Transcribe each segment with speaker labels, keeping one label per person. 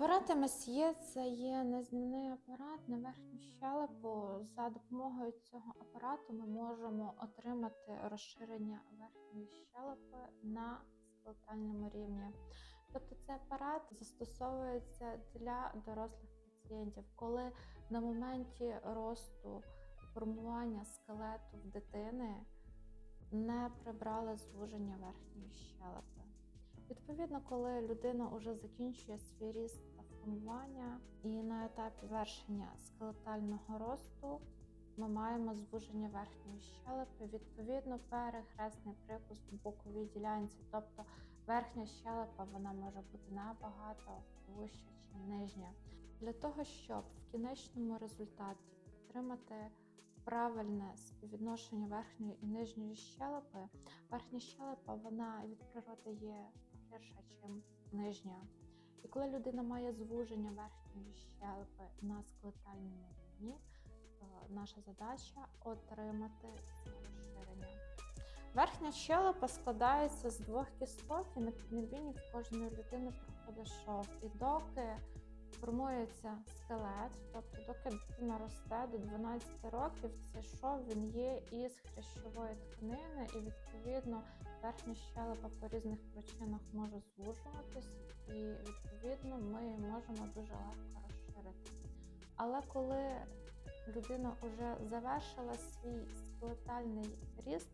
Speaker 1: Апарат МСЄ це є незнімний апарат на верхню щелепу. За допомогою цього апарату ми можемо отримати розширення верхньої щелепи на скелетальному рівні. Тобто цей апарат застосовується для дорослих пацієнтів, коли на моменті росту формування скелету в дитини не прибрали звуження верхньої щелепи. Відповідно, коли людина вже закінчує свій ріст та формування, і на етапі вершення скелетального росту ми маємо звуження верхньої щелепи, відповідно, перехресний прикус в боковій ділянці, тобто верхня щелепа вона може бути набагато вища чи нижня. Для того, щоб в кінечному результаті отримати правильне співвідношення верхньої і нижньої щелепи, верхня щелепа вона від природи є гірша, ніж нижня. І коли людина має звуження верхньої щелепи на скелетальному рівні, наша задача отримати це розширення. Верхня щелепа складається з двох кісток, і на піднебінні в кожної людини проходить шов. І доки формується скелет, тобто доки дитина росте до 12 років, цей шов він є із хрящової тканини, і відповідно верхня щелепа по різних причинах може звужуватись, і відповідно ми можемо дуже легко розширити. Але коли людина вже завершила свій скелетальний ріст,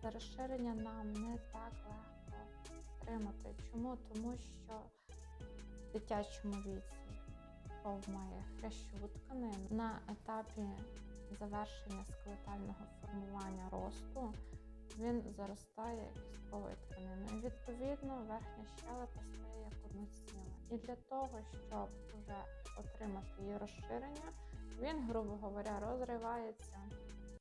Speaker 1: це розширення нам не так легко отримати. Чому? Тому що в дитячому віці шов має хрящову тканину на етапі завершення скелетального формування росту. Він заростає кістковою тканиною. Відповідно, верхня щелепа стає як одноціла. І для того, щоб вже отримати її розширення, він, грубо говоря, розривається